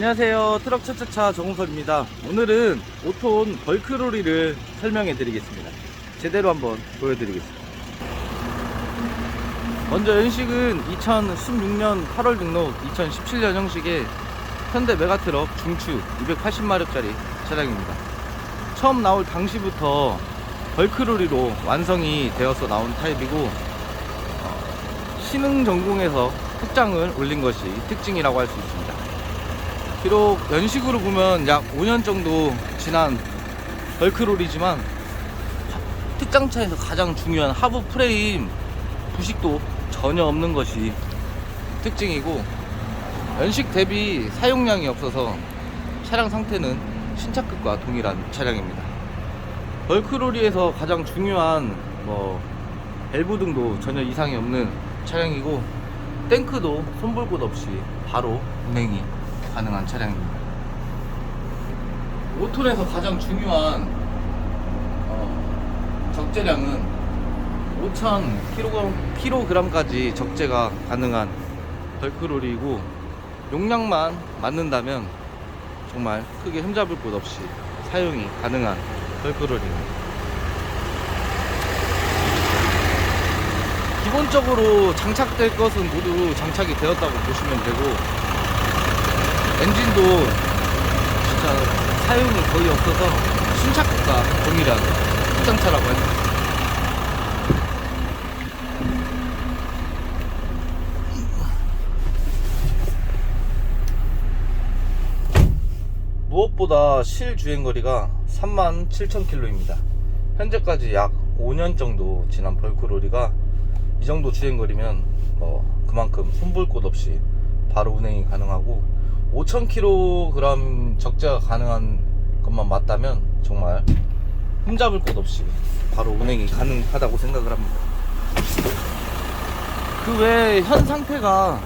안녕하세요. 트럭 차차차 정우섭입니다. 오늘은 5톤 벌크로리를 설명해 드리겠습니다. 제대로 한번 보여드리겠습니다. 먼저 연식은 2016년 8월 등록 2017년 형식의 현대 메가트럭 중추 280마력짜리 차량입니다. 처음 나올 당시부터 벌크로리로 완성이 되어서 나온 타입이고 어, 신흥 전공에서 특장을 올린 것이 특징이라고 할 수 있습니다 비록 연식으로 보면 약 5년 정도 지난 벌크롤이지만 특장차에서 가장 중요한 하부 프레임 부식도 전혀 없는 것이 특징이고 연식 대비 사용량이 없어서 차량 상태는 신차급과 동일한 차량입니다. 벌크로리에서 가장 중요한 뭐 밸브 등도 전혀 이상이 없는 차량이고 탱크도 손볼 곳 없이 바로 운행이 가능한 차량입니다. 5톤에서 가장 중요한 어, 적재량은 5,000kg, kg까지 적재가 가능한 벌크롤이고 용량만 맞는다면 정말 크게 흠잡을 곳 없이 사용이 가능한 벌크롤입니다. 기본적으로 장착될 것은 모두 장착이 되었다고 보시면 되고 엔진도 진짜 사용이 거의 없어서 신차급과 동일한 특장차라고 합니다. 무엇보다 실 주행거리가 37,000km입니다. 현재까지 약 5년 정도 지난 벌크로리가 이 정도 주행거리면 뭐 그만큼 손볼 곳 없이 바로 운행이 가능하고 5,000kg 적재가 가능한 것만 맞다면 정말 흠잡을 곳 없이 바로 운행이 가능하다고 생각을 합니다. 그 외에 현 상태가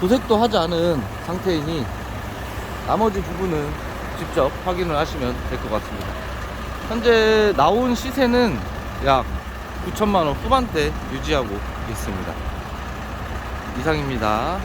도색도 하지 않은 상태이니 나머지 부분은 직접 확인을 하시면 될 것 같습니다. 현재 나온 시세는 약 9천만원 후반대 유지하고 있습니다. 이상입니다.